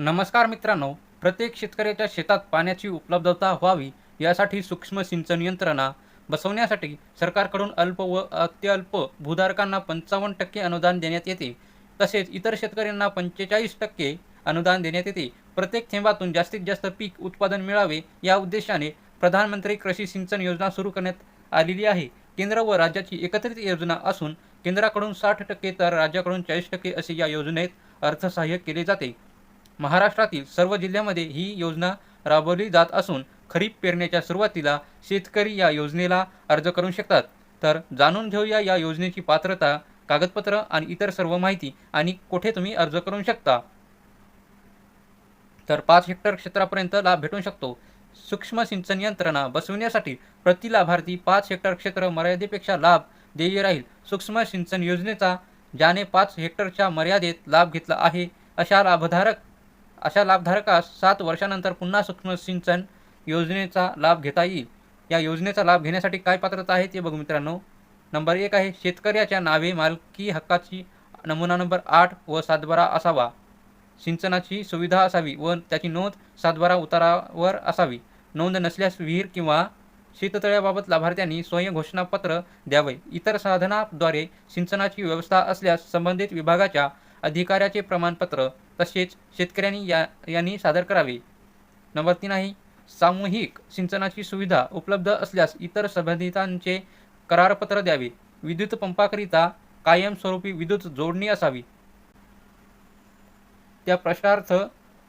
नमस्कार मित्रांनो प्रत्येक शेतकऱ्याच्या शेतात पाण्याची उपलब्धता व्हावी यासाठी सूक्ष्म सिंचन यंत्रणा बसवण्यासाठी सरकारकडून अल्प व अत्यल्प भूधारकांना पंचावन्न टक्के अनुदान देण्यात येते. तसेच इतर शेतकऱ्यांना पंचेचाळीस टक्के अनुदान देण्यात येते. प्रत्येक थेंबातून जास्तीत जास्त पीक उत्पादन मिळावे या उद्देशाने प्रधानमंत्री कृषी सिंचन योजना सुरू करण्यात आलेली आहे. केंद्र व राज्याची एकत्रित योजना असून केंद्राकडून साठ टक्के तर राज्याकडून चाळीस टक्के असे या योजनेत अर्थसहाय्य केले जाते. महाराष्ट्रातील सर्व जिल्ह्यामध्ये ही योजना राबवली जात असून खरीप पेरण्याच्या सुरुवातीला शेतकरी या योजनेला अर्ज करू शकतात. तर जाणून घेऊया या योजनेची पात्रता कागदपत्र आणि इतर सर्व माहिती आणि कुठे तुम्ही अर्ज करू शकता? तर पाच हेक्टर क्षेत्रापर्यंत लाभ भेटू शकतो. सूक्ष्म सिंचन यंत्रणा बसविण्यासाठी प्रति लाभार्थी पाच हेक्टर क्षेत्र मर्यादेपेक्षा लाभ देय राहील. सूक्ष्म सिंचन योजनेचा ज्याने पाच हेक्टरच्या मर्यादेत लाभ घेतला आहे अशा लाभधारक अशा लाभधारकास सात वर्षानंतर पुन्हा सूक्ष्म सिंचन योजनेचा लाभ घेता येईल. या योजनेचा लाभ घेण्यासाठी काय पात्रता आहे ते बघू मित्रांनो. नंबर एक आहे शेतकऱ्याच्या नावे मालकी हक्काची नमुना नंबर आठ व सातबारा असावा. सिंचनाची सुविधा असावी व त्याची नोंद सातबारा उतारावर असावी. नोंद नसल्यास विहीर किंवा शेततळ्याबाबत लाभार्थ्यांनी स्वयं घोषणापत्र द्यावे. इतर साधनाद्वारे सिंचनाची व्यवस्था असल्यास संबंधित विभागाच्या अधिकाऱ्याचे प्रमाणपत्र तसेच शेतकऱ्यांनी या यांनी सादर करावे. नंबर तीन आहे सामूहिक सिंचनाची सुविधा उपलब्ध असल्यास इतर संबंधितांचे करारपत्र द्यावे. विद्युत पंपाकरिता कायमस्वरूपी विद्युत जोडणी असावी. त्या प्रश्नार्थ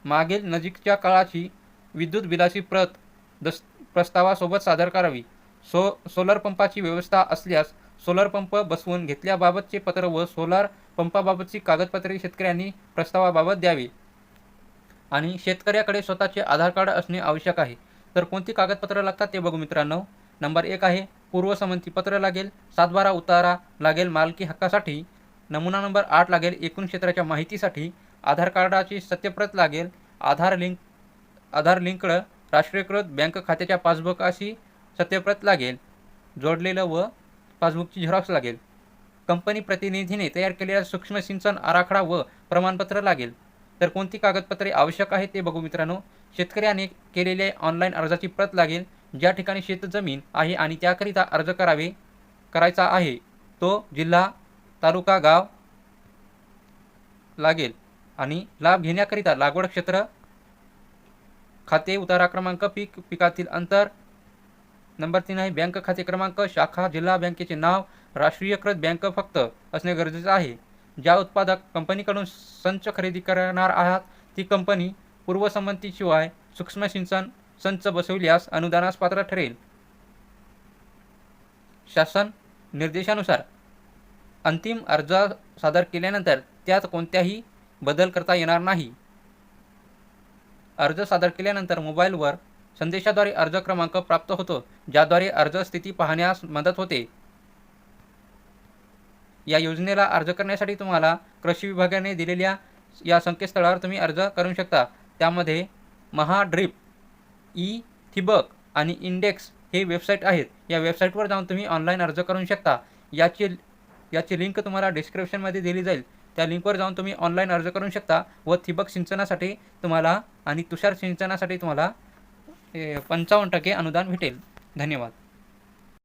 मागील नजीकच्या काळाची विद्युत बिलाची प्रत दस प्रस्तावासोबत सादर करावी. सो सोलर पंपाची व्यवस्था असल्यास सोलर पंप बसवून घेतल्याबाबतचे पत्र व सोलार पंपाबाबतची कागदपत्रे शेतकऱ्यांनी प्रस्तावाबाबत द्यावी. आणि शेतकऱ्याकडे स्वतःचे आधार कार्ड असणे आवश्यक आहे. तर कोणती कागदपत्रं लागतात ते बघू मित्रांनो. नंबर एक आहे पूर्वसंमती पत्र लागेल सातबारा उतारा लागेल मालकी हक्कासाठी. नमुना नंबर आठ लागेल एकूण क्षेत्राच्या माहितीसाठी. आधार कार्डाची सत्यप्रत लागेल आधार लिंक आधार लिंकड राष्ट्रीयकृत बँक खात्याच्या पासबुकाशी सत्यप्रत लागेल जोडलेलं व पासबुकची झेरॉक्स लागेल. कंपनी प्रतिनिधीने तयार केलेला सूक्ष्म सिंचन आराखडा व प्रमाणपत्र लागेल. तर कोणती कागदपत्रे आवश्यक आहे ते बघू मित्रांनो. शेतकऱ्याने केलेल्या ऑनलाईन अर्जाची प्रत लागेल ज्या ठिकाणी शेतजमीन आहे आणि त्याकरिता अर्ज करावे करायचा आहे तो जिल्हा तालुका गाव लागेल. आणि लाभ घेण्याकरिता लागवड क्षेत्र खाते उतारा क्रमांक पीक पिकातील अंतर नंबर तीन आहे बँक खाते क्रमांक शाखा जिल्हा बँकेचे नाव राष्ट्रीयकृत बँक फक्त असणे गरजेचं आहे. ज्या उत्पादक कंपनीकडून संच खरेदी करणार आहात ती कंपनी पूर्वसंमतीशिवाय सूक्ष्म सिंचन संच बसविल्यास अनुदानास पात्र ठरेल. शासन निर्देशानुसार अंतिम अर्ज सादर केल्यानंतर त्यात कोणत्याही बदल करता येणार नाही. अर्ज सादर केल्यानंतर मोबाईलवर संदेशाद्वारे अर्ज क्रमांक प्राप्त होतो ज्याद्वारे अर्ज स्थिती पाहण्यास मदत होते. या योजनेला अर्ज करण्यासाठी तुम्हाला कृषी विभागाने दिलेल्या या संकेतस्थळावर तुम्ही अर्ज करू शकता. त्यामध्ये महाड्रीप ई थिबक आणि इंडेक्स हे वेबसाईट आहेत. या वेबसाईटवर जाऊन तुम्ही ऑनलाईन अर्ज करू शकता. याची याची लिंक तुम्हाला डिस्क्रिप्शनमध्ये दिली जाईल. त्या लिंकवर जाऊन तुम्ही ऑनलाईन अर्ज करू शकता व ठिबक सिंचनासाठी तुम्हाला आणि तुषार सिंचनासाठी तुम्हाला पंचावन्न टक्के अनुदान भेटेल. धन्यवाद.